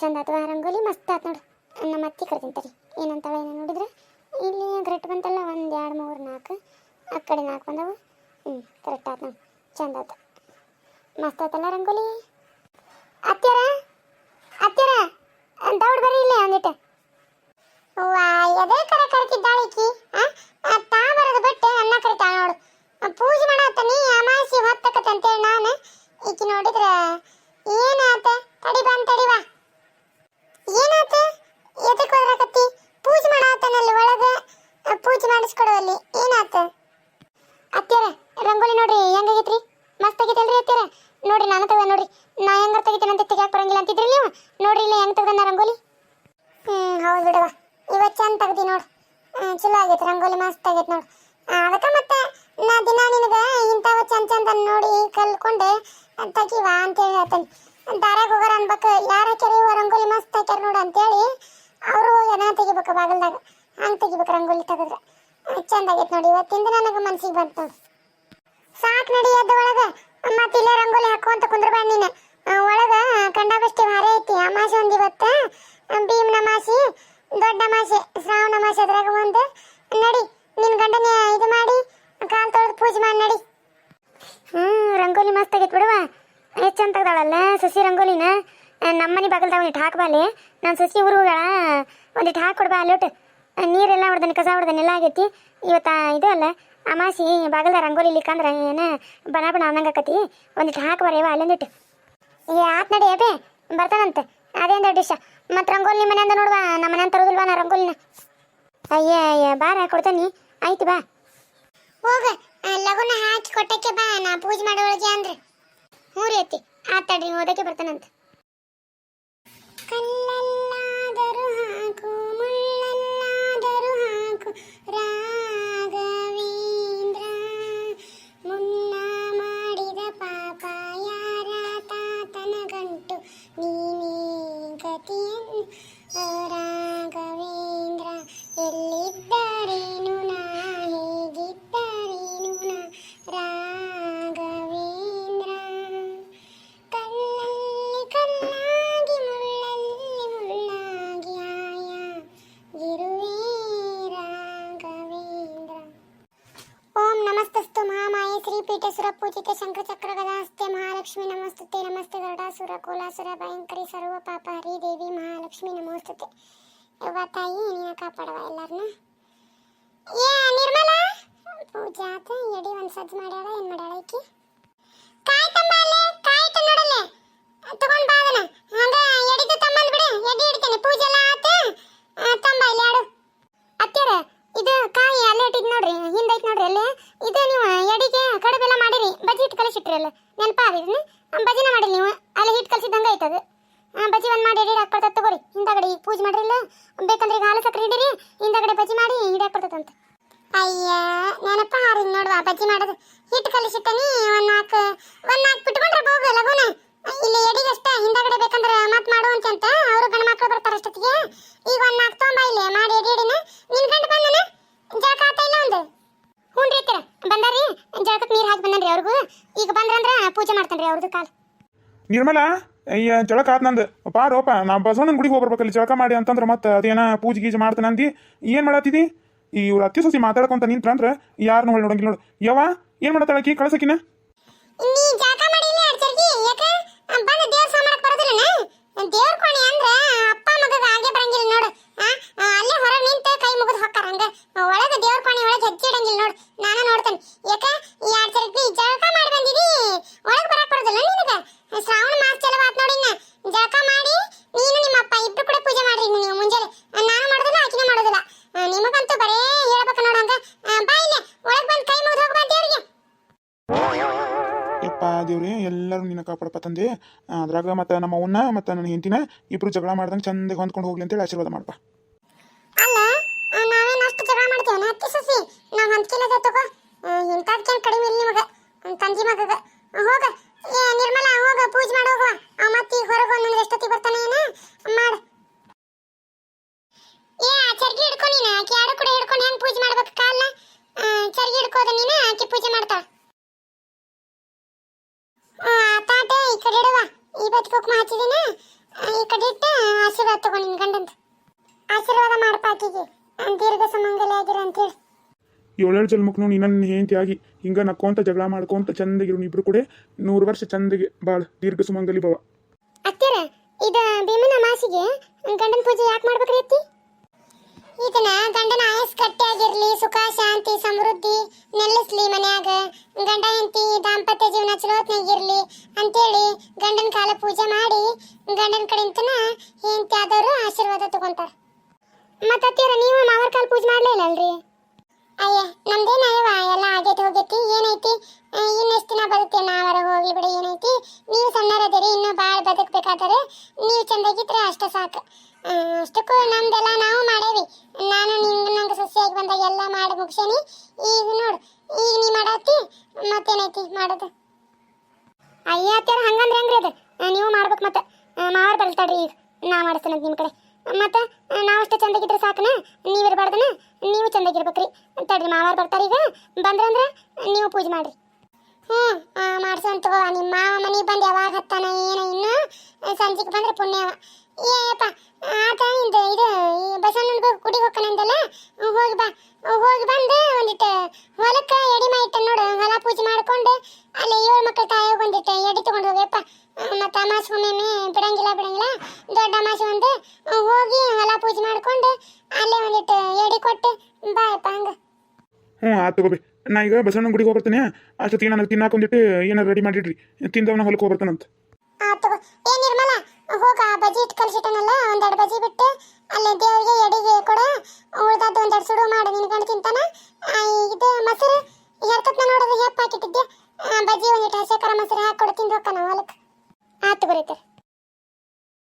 ಚಂದ ಅಥವಾ ರಂಗೋಲಿ ಮಸ್ತ್ ಆತು ನೋಡ್ರಿ ನಮ್ಮ ಅತ್ತಿ ಕರ್ತೀನಿ ತರಿ ಏನಂತಾಳೆ ಏನೋ ನೋಡಿದ್ರೆ, ಇಲ್ಲಿ ಕರೆಕ್ಟ್ ಬಂತಲ್ಲ, ಒಂದು ಎರಡು ಮೂರು ನಾಲ್ಕು ಆ ಕಡೆ ನಾಲ್ಕು ಬಂದವು. ಹ್ಞೂ ಕರೆಕ್ಟ್ ಆತ ಚಂದ ಆತ ಮಸ್ತ್ ಆತಲ್ಲ ರಂಗೋಲಿ ಅತ್ಯಾರ ಅತ್ಯಾರ ದೌಡ್ ಬರ್ರಿ ಇಲ್ಲೇ ಒಂದಿಟ್ಟು ವಾ ಎದೆ ಕರೆ ಕರೆತಿದ್ದಾಳೆ ಈಕಿ. ತಾ ಬರೋದು ಬಿಟ್ಟು ಅನ್ನ ಕರಿತಾಳ ನೋಡು. ಪೂಜೆ ಮಾಡತ್ತನಿ ಅಮಾಸಿ ಹೊತ್ತಕತ್ತಂತೇಳಿ ನಾನು. ಈಕಿ ನೋಡಿದ್ರೆ, ಏನಾತ? ತಡಿ ಬಂದ್ ತಡಿ ಏನಾತ? ಎದಕ್ಕೆ ಹೋದ್ರಾಕತ್ತಿ? ಪೂಜೆ ಮಾಡಾತನಲ್ಲಿ ಒಳಗ ಪೂಜೆ ಮಾಡಿಸ್ಕೊಡುವಲ್ಲಿ. ಏನಾತ? ಅತ್ಯಾರ ರಂಗೋಲಿ ನೋಡ್ರಿ, ಹೆಂಗಾಗೈತ್ರಿ? ಮಸ್ತ್ ಆಗೈತಲ್ರಿ ಅತ್ಯಾರ ನೋಡ್ರಿ, ನಾನು ತೆಗ್ದ ನೋಡ್ರಿ. ನಾ ಹೆಂಗಾರ ಅಂತ ತೆಗಿಯಾಕ ಬರಂಗಿಲ್ಲ ಅಂತಿದ್ರಿ ನೀವು? ನೋಡ್ರಿ, ಇಲ್ಲ ಹೆಂಗ್ ತೆಗ್ದ ರಂಗೋಲಿ? ಹ್ಮ್, ಹೌದು ಬಿಡವ ಇವತ್ತು ಚಂದ ತೆಗ್ದಿ ನೋಡು. ಚಲೋ ಆಗೈತೆ, ರಂಗೋಲಿ ಮಸ್ತ್ ಆಗೈತೆ ನೋಡು. ಅದಕ್ಕೆ ಮತ್ತೆ ನಾ ದಿನ ನಿನಗೆ ಇಂಥವ ಚಂದ ಚಂದ ನೋಡಿ ಕಲ್ಕೊಂಡು, ತೆಗಿವಾ ಅಂತ ಹೇಳ್ತೇನೆ. ದಾರ್ಯಾಗ ಹೋಗೋರ ಅನ್ಬೇಕು. ಯಾರ ಕೆರೆಯುವ ರಂಗೋಲಿ ಮಸ್ತ್ ಹಾಕ್ಯಾರ ನೋಡು ಅಂತೇಳಿ ಅವರು ಏನ ತೆಗಿಬೇಕು ಬಾಗಲ್ದಾಗ. ಹಂಗೆ ತೆಗಿಬೇಕು ರಂಗೋಲಿ ತೆಗೆದ್ರೆ. ಚಂದ ಆಗೈತೆ ನೋಡಿ. ಇವತ್ತಿಂದ ನನಗೆ ಮನ್ಸಿಗೆ ಬಂತು. ಸಾಕ್ ನಡಿ ಎದ್ದ ಒಳಗ. ಮತ್ತೆ ಇಲ್ಲೇ ರಂಗೋಲಿ ಹಾಕುವಂತ ಕುಂದ್ರ ನೀನು. ಒಳಗ ಕಂಡಾಬಷ್ಟಿ ಭಾರಿ ಐತಿ. ಅಮಾಸೆ ಒಂದ್ ಇವತ್ತ ಭೀಮ್ ನಮಾಸಿ ದೊಡ್ಡ ಅಮಾಸೆ ಶ್ರಾವಣ ಅಮಾಸೆ ಅದ್ರಾಗ ಒಂದು. ನಡಿ, ನಿನ್ ಗಂಡನ ಇದು ಮಾಡಿ, ಕಾಲ್ ತೊಳೆದು ಪೂಜೆ ಮಾಡಿ, ನಡಿ. ಹ್ಮ್ ರಂಗೋಲಿ ಮಸ್ತ್ ಆಗೈತೆ ಬಿಡುವ. ಚಂದ ತೆಗ್ದಾಳಲ್ಲ ಸಸಿ ರಂಗೋಲಿನ? ನಮ್ಮನೆ ಬಾಗಲ್ದಾಗ ಒಂದಿಟ್ಟು ಹಾಕ್ಬಾಲೆ ನಾನು ಸಸಿ ಊರು ಹೋಗಳ ಒಂದಿಟ್ಟು ಹಾಕೊಡ್ಬಾ ಅಲ್ಲೊಟ್ಟು ನೀರೆಲ್ಲ ಹೊಡ್ದನಿ, ಕಸ ಹೊಡ್ದನಿ ಎಲ್ಲ ಆಗೈತಿ. ಇವತ್ತು ಇದು ಅಲ್ಲ, ಅಮಾಸಿ ಬಾಗಲ್ದ ರಂಗೋಲಿ ಇಲ್ಲಿಕಂದ್ರೆ ಏನ, ಬಣ ಬಣ ಅನ್ನಂಗೆ ಆಕತಿ. ಒಂದಿಟ್ಟು ಹಾಕ್ಬಾರೇವ ಅಲ್ಲೊಂದಿಟ್ಟು ಏ, ಆತ್ ನಡಿ ಅಬೇ ಬರ್ತಾನಂತೆ. ದೊಡ್ಡ ವಿಷಯ ಮತ್ತೆ ರಂಗೋಲಿ ನಿಮ್ಮ ಮನೆಯಿಂದ ನೋಡುವ ನಮ್ಮ ಮನೆ ತರೋದಿಲ್ವಾ ನಾ ರಂಗೋಲಿನ? ಅಯ್ಯ ಅಯ್ಯ ಬಾರ ಕೊಡ್ತಾನಿ ಆಯ್ತು, ಬಾ. ಹೋಗ. ಲಗುನ ಹಾಕಿ ಕೊಟ್ಟಕ್ಕೆ ಬಾ, ನಾ ಪೂಜೆ ಮಾಡೋಳಿಗೆ ಅಂದ್ರೆ ಹ್ಞೂ ರೀ ಅತ್ತಿ ಆತಾಡ್ರಿ ಓದಕ್ಕೆ ಬರ್ತಾನಂತ. ಕಲ್ಲಲ್ಲಾದರೂ ಹಾಕು ಮುಳ್ಳಲ್ಲಾದರೂ ಹಾಕು ರಾಘವೇಂದ್ರ ಶಂಕ ಚಕ್ರ ಶಂಖಚಕ್ರ ಗದಾಸ್ತೆ ಮಹಾಲಕ್ಷ್ಮಿ ನಮಸ್ತುತೆ. ನಮಸ್ತೆ ಗರುಡಾಸುರ, ಕೋಲಾಸುರ, ಭಯಂಕರಿ ಸರ್ವ ಪಾಪ ಹರಿ ದೇವಿ ಮಹಾಲಕ್ಷ್ಮಿ ನಮಸ್ತುತೆ. ಯವ್ವ ತಾಯಿ, ನೀನ ಕಾಪಾಡವ ಎಲ್ಲಾರನ್ನ ಏ ನಿರ್ಮಲ! ಪೂಜಾತ ಎಡಿ ಒಂದು ಸಜ್ಜು ಮಾಡ್ಯಾಳ, ಏನು ಮಾಡ್ಯಾಳ ಈಕಿ ಕಾಯ್ ತಮ್ಮ ಅಲ್ಲೇ ಕಾಯ್ ತ ನೋಡಲ್ಲೇ ತಗೊಂಡ್ ಬಾ ಅದನ್ನ ಹಂಗ ಎಡಿದು ತಮ್ಮಂದ್ ಬಿಡು ಎಡಿ ಇಡ್ತೇನೆ ಪೂಜೆ ಎಲ್ಲ ಆತ ಆ, ತಂಬ ಇಲ್ಲಿ ಆಡು ಅತ್ಯಾರ ಇದು ಕಾಯಿ ಅಲ್ಲೇ ಇಟ್ಟಿದ್ ನೋಡ್ರಿ ಹಿಂದೈತ್ ನೋಡ್ರಿ ಅಲ್ಲೇ ಇದು ನೀವು ಎಡಿಗೆ ಕಡುಬೆಲ್ಲ ಮಾಡಿರಿ ಬಜ್ಜಿ ಅಲ್ಲ ನೆನಪಾದಿದ್ನ ಬಜಿನ ಮಾಡಿರಿ ನೀವು. ಅಲ್ಲಿ ಹಿಟ್ಟು ಕಲಿಸಿದಂಗೆ ಆ, ಬಜಿ ಒಂದು ಮಾಡಿ ಎಡಿ ಹಾಕ್ಕೊಡ್ತದ ತಗೋರಿ. ಹಿಂದಗಡೆ ಈಗ ಪೂಜೆ ಮಾಡ್ರಿಲ್ಲ. ಬೇಕಂದ್ರೆ ಈಗ ಹಾಲು ಸಕ್ಕರೆ ಹಿಡೀರಿ ಹಿಂದಗಡೆ ಬಜಿ ಮಾಡಿ ಹಿಡಿ ಹಾಕ್ಕೊಡ್ತದಂತ ಅಯ್ಯ ನೆನಪ ಹಾರಿ ನೋಡುವ ಬಜ್ಜಿ ಮಾಡೋದು. ಹಿಟ್ಟು ಕಲಿಸಿಟ್ಟನಿ ಒಂದ್ ನಾಲ್ಕು ಒಂದ್ ನಾಲ್ಕು ಬಿಟ್ಕೊಂಡ್ರೆ ಹೋಗು ಲಗುನ. ಇಲ್ಲಿ ಎಡಿಗಷ್ಟ ಹಿಂದಗಡೆ ಬೇಕಂದ್ರೆ ಮಾತ್ ಮಾಡು ಅಂತ ಅವರು ಗಂಡ ಮಕ್ಕಳು ಬರ್ತಾರೆ ಅಷ್ಟೊತ್ತಿಗೆ ಈಗ ಒಂದ್ ನಾಲ್ಕು ತೊಂಬ ಇಲ್ಲಿ ಮಾಡಿ ಎಡಿ ಎಡಿನ ನಿನ್ ಗಂಡ ಬಂದನ ಜಳಕ ಆತ ಇಲ್ಲ ಒಂದು ಹ್ಞೂ ರೀ ಅತ್ತರ ಬಂದಾರಿ ಜಳಕಕ್ಕೆ ನೀರು ಹಾಕಿ ಬಂದನ್ರಿ ಅವ್ರಿಗೂ ಈಗ ಬಂದ್ರಂದ್ರ ಪೂಜೆ ಮಾಡ್ತಾನ್ರಿ ಅವ್ರದ್ದು ಕಾಲ್ ನಿರ್ಮಲ ಅಯ್ಯ ಜಳಕ ಆತ್ ನಂದು. ಪಾರೋಪ ನಾ ಬಸವಣ್ಣನ ಗುಡಿಗೆ ಹೋಗ್ಬರ್ಬೇಕಲ್ಲಿ ಜಳಕ ಮಾಡಿ ಅಂತಂದ್ರೆ ಮತ್ತೆ ಅದೇನ ಪೂಜೆ ಗೀಜೆ ಮಾಡ್ತಾನೆ ಏನು ಮಾಡತ್ತಿದಿ ಇವ್ರ ಅತ್ತಿ ಸಸಿ ಮಾತಾಡ್ಕೊಂತ ನಿಂತ್ರಂದ್ರೆ ಯಾರನ್ನೂ ಹೊಳ್ ನೋಡಂಗಿಲ್ಲ ನೋಡು. ಯವ್ವ, ಏನು ಮಾಡತ್ತಾಳಕಿ ಕಳ್ಸಕಿನ ಜಳಕ ಮಾಡಿಲ್ಲ ಅಡ್ಚರ್ಗಿ ಯಾಕ ಬಂದ ದೇವ್ರ ಸಾಮಾನಕ್ ಬರೋದಿಲ್ಲನ ದೇವ್ರ ಕೋಣೆ ಅಂದ್ರ ಅಪ್ಪ ಮಗಗ ಹಾಗೆ ಬರಂಗಿಲ್ಲ ನೋಡು ಆ, ಆ, ಅಲ್ಲೇ ಹೊರಗೆ ನಿಂತ ಕೈ ಮುಗಿದು ಹೊಕ್ಕಾರ ಹಂಗ ಒಳಗ ದೇವ್ರ ಕೋಣೆ ಒಳಗೆ ಹೆಜ್ಜೆ ಇಡಂಗಿಲ್ಲ ನೋಡು ನಾನು ನೋಡ್ತೇನೆ ಯಾಕ ಈ ಅಡ್ಚರ್ಗಿ ಜಳಕ ಮಾಡಿ ಬಂದಿದಿ ಒಳಗೆ ಬರಕ್ ಬರೋದಿಲ್ಲ ನಿನಗ ಶ್ರಾವಣ ಮಾಸ ಚಲೋ ಆತ್ ನೋಡಿ ಇನ್ನ ಜಳಕ ಮಾಡಿ ನೀನು ನಿಮ್ಮ ಅಪ್ಪ ಇಬ್ರು ಕೂಡ ಪೂಜೆ ಮಾಡ್ರಿ ನೀವು ಮುಂಜಾನೆ ನಾನು ಮಾಡೋದಿಲ್ಲ ಆಕಿನೂ ಮಾಡೋದಿಲ್ಲ ಆ, ನಿಮಗಂತೂ ಬರೇ ಹೇಳ್ಬೇಕು ನೋಡಂಗ ಬಾ ಇಲ್ಲೇ ಒಳಗೆ ಬಂದು ಕೈ ಮುಗಿದು ಹೋಗ್ಬಾ ದೇವ್ರಿಗೆ ಯಪ್ಪ ದೇವ್ರಿ, ಎಲ್ಲರೂ ನಿನ್ನ ಕಾಪಾಡಪ್ಪ ತಂದೆ. ಅದ್ರಾಗ ಮತ್ತು ನಮ್ಮ ಅವನ್ನ ಮತ್ತೆ ನನ್ನ ಹೆಂಡತಿನ ಇಬ್ಬರು ಜಗಳ ಮಾಡ್ದಂಗೆ ಚಂದಗೆ ಹೊಂದ್ಕೊಂಡು ಹೋಗ್ಲಿ ಅಂತೇಳಿ ಆಶೀರ್ವಾದ ಮಾಡಪ್ಪ ಅಲ್ಲ ಆ, ನಾವೇನ್ ಅಷ್ಟು ಜಗಳ ಮಾಡ್ತೇವೆ ಅತ್ತಿ ಸಸಿ ನಾವ್ ಹಂಚ್ಕಿಲ್ಲದ ತಗೋ ಇಂಥದ್ಕೇನ್ ಕಡಿಮೆ ಇಲ್ಲ ನಿಮಗ ಹ್ಮ್, ತಂಗಿ ಮಗಗ ಹೋಗ ಏ ನಿರ್ಮಲ ಹೋಗ ಪೂಜೆ ಮಾಡಿ ಹೋಗುವ ಅವ ಮತ್ತೆ ಈಗ ಹೊರಗೆ ಒಂದೊಂದು ಎಷ್ಟೊತ್ತಿಗೆ ಬರ್ತಾನೆ ಏನ ಮಾಡು ಏ ಆ ಚರ್ಗಿ ಹಿಡ್ಕೊ ನೀನು ಆಕೆ ಎರಡು ಕೂಡ ಹಿಡ್ಕೊಂಡು ಹೆಂಗ್ ಪೂಜೆ ಮಾಡ್ಬೇಕು ಕಾಲ ಚರ್ಗಿ ಹಿಡ್ಕೋದ ನೀನು ಆಕೆ ಪೂಜೆ ಮಾಡ್ತಾಳ ಆ ತಾಟೆ ಈ ಕಡೆ ಇಡುವ ಈ ಬತ್ ಕುಕ್ಮ ಹಚ್ಚಿದಿನ ಈ ಕಡೆ ಇಟ್ಟು ಗಂಡಂದು ಆಶೀರ್ವಾದ ಮಾಡಪ್ಪ ಆಕಿಗೆ. ದೀರ್ಘ ಸುಮಂಗಲಿ ಆಗಿರ ಅಂತೇಳಿ ಏಳೇಳು ಜನ್ಮಕ್ಕೆ ನೋಡಿ ನನ್ನ ಹೆಂಡತಿ ಆಗಿ ಹಿಂಗೆ ನಕ್ಕೊಂತ ಜಗಳ ಮಾಡ್ಕೊಂತ ಚಂದಗಿರು ಇಬ್ರು ಕೂಡ ನೂರು ವರ್ಷ ಚಂದಗೆ ಬಾಳ ದೀರ್ಘ ಸುಮಂಗಲಿ ಭವ. ಅತ್ತೆರ ಇದ ಭೀಮನ ಮಾಸಿಗೆ ಗಂಡನ ಪೂಜೆ ಯಾಕೆ ಮಾಡ್ಬೇಕ್ರಿ ಅತ್ತಿ? ಇದನ್ನ ಗಂಡನ ಆಯಸ್ ಗಟ್ಟಿಯಾಗಿರ್ಲಿ ಸುಖ ಶಾಂತಿ ಸಮೃದ್ಧಿ ನೆಲೆಸ್ಲಿ ಮನ್ಯಾಗ. ಗಂಡ ಹೆಂಡತಿ ದಾಂಪತ್ಯ ಜೀವನ ಚಲೋತ್ನಾಗಿರ್ಲಿ ಅಂತೇಳಿ ಗಂಡನ ಕಾಲ ಪೂಜೆ ಮಾಡಿ ಗಂಡನ ಕಡೆಯಿಂದನ ಹೆಂಡತಿ ಆದವರು ಆಶೀರ್ವಾದ ತಗೊಂತಾರ. ಮತ್ತೆ ನೀವು ಮಾವರ ಕಾಲ ಪೂಜೆ ಮಾಡ್ಲೇ ಇಲ್ಲ ಅಲ್ರಿ? ಅಯ್ಯ, ನಮ್ದೇನ ಅಯ್ಯವ ಎಲ್ಲ ಆಗೈತಿ ಹೋಗೈತಿ, ಏನೈತಿ? ಇನ್ನೆಷ್ಟು ದಿನ ಬರುತ್ತೆ? ನಾವರ ಹೋಗ್ಲಿ ಬಿಡಿ, ಏನೈತಿ? ನೀವು ಸಣ್ಣರದಿರಿ ಇನ್ನೂ ಭಾಳ ಬದುಕಬೇಕಾದರೆ ನೀವು ಚಂದಾಗಿದ್ರೆ ಅಷ್ಟ ಸಾಕು. ಅಷ್ಟಕ್ಕೂ ನಮ್ದೆಲ್ಲ ನಾವು ಮಾಡೇವಿ. ನಾನು ನಿಂಗೆ, ನಂಗೆ ಸಸ್ಯಾಗಿ ಬಂದಾಗ ಎಲ್ಲ ಮಾಡಿ ಮುಗಿಸೇನಿ. ಈಗ ನೋಡು, ಈಗ ನೀ ಮಾಡತ್ತಿ, ಮತ್ತೇನೈತಿ ಮಾಡೋದು? ಅಯ್ಯ ಹತ್ತಿರ ಹಂಗಂದ್ರೆ ಹೆಂಗ್ರಿ ಅದು? ನೀವು ಮಾಡ್ಬೇಕು ಮತ್ತೆ. ಮಾವಾರ್ ಬರ್ತಾಡ್ರಿ ಈಗ. ನಾ ಮಾಡಿಸ್ತೇನೆ ನಿಮ್ಮ ಕಡೆ. ಮತ್ತೆ ನಾವಷ್ಟು ಚಂದಾಗಿದ್ರೆ ಸಾಕನ? ನೀವು ಇರಬಾರ್ದನ? ನೀವು ಚಂದಾಗಿರ್ಬೇಕ್ರಿ. ತಡ್ರಿ ಮಾವಾರ್ ಬರ್ತಾರೆ ಈಗ. ಬಂದ್ರಂದ್ರೆ ನೀವು ಪೂಜೆ ಮಾಡ್ರಿ. ಹ್ಞೂ ಮಾಡ್ಸೋಣ ತಗೋ. ನಿಮ್ಮ ಮಾವ ಮನೆಗೆ ಬಂದು ಯಾವಾಗ ಹತ್ತಾನ, ಏನೋ, ಇನ್ನು? ಸಂಜೆಗೆ ಬಂದ್ರೆ ಪುಣ್ಯವ. ಏಯಪ್ಪ ಆತ ಇದು ಇದು ಬಸವಣ್ಣನ ಗುಡಿಗೆ ಹೋಗ್ಕನಂದಲ್ಲ ಹೋಗಿ ಬಾ ಹೋಗಿ ಬಂದು ಒಂದಿಟ್ಟು ಹೊಲಕ್ಕೆ ಎಡಿ ಮಾಡಿಟ್ಟ ನೋಡು. ಹೊಲ ಪೂಜೆ ಮಾಡ್ಕೊಂಡು ಅಲ್ಲಿ ಏಳು ಮಕ್ಕಳ ತಾಯಿಗೆ ಒಂದಿಟ್ಟು ಎಡಿ ತಗೊಂಡು ಹೋಗ್ಯಪ್ಪ ಮತ್ತು ಅಮಾಸೆ ಒಮ್ಮೆ ಬಿಡಂಗಿಲ್ಲ ಬಿಡಂಗಿಲ್ಲ. ದೊಡ್ಡ ಅಮಾಸೆ ಒಂದು. ಹೋಗಿ ಹೊಲ ಪೂಜೆ ಮಾಡ್ಕೊಂಡು ಅಲ್ಲೇ ಒಂದಿಟ್ಟು ಎಡಿ ಕೊಟ್ಟು ಬಾಯಪ್ಪ ಹಂಗೆ. ಹ್ಞೂ ಆಯ್ತು ತಗೋಬಿ. ನಾ ಈಗ ಬಸವಣ್ಣ ಗುಡಿಗೆ ಹೋಗ್ಬರ್ತಾನೆ. ಅಷ್ಟೊತ್ತಿಗೆ ನನಗೆ ತಿನ್ನಾಕೊಂಡಿಟ್ಟು ಏನಾರು ರೆಡಿ ಮಾಡಿಡ್ರಿ. ತಿಂದವನ ಹೊಲಕ್ಕೆ ಹೋಗ್ಬರ್ತಾನಂತ. ಆ ತಗೋ. ಏ ನಿರ್ಮಲ ಹೋಗ, ಆ ಬಜಿ ಇಟ್ಟು ಕಲ್ಸಿಟ್ಟನಲ್ಲ ಒಂದೆರಡು ಬಜಿ ಬಿಟ್ಟು, ಅಲ್ಲಿ ದೇವರಿಗೆ ಎಡಿಗೆ ಕೊಡ, ಉಳ್ದದ್ದು ಒಂದೆರಡು ಸುಡು ಮಾಡಿ ನಿನ್ಕೊಂಡು ತಿಂತಾನ. ಇದು ಮೊಸರು ಹೆರ್ಕತ್ನ ನೋಡೋದು ಹೆಪ್ಪ ಹಾಕಿಟ್ಟಿದ್ದೆ ಬಜಿ ಒಂದಿಟ್ಟು ಹಸಿ ಖರ ಮೊಸರು ಹಾಕಿ ಕೊಡು ತಿಂದು ಹೋಗ್ತಾನ ಹೊಲಕ್ಕೆ ಆತು ಬರೀತಾರೆ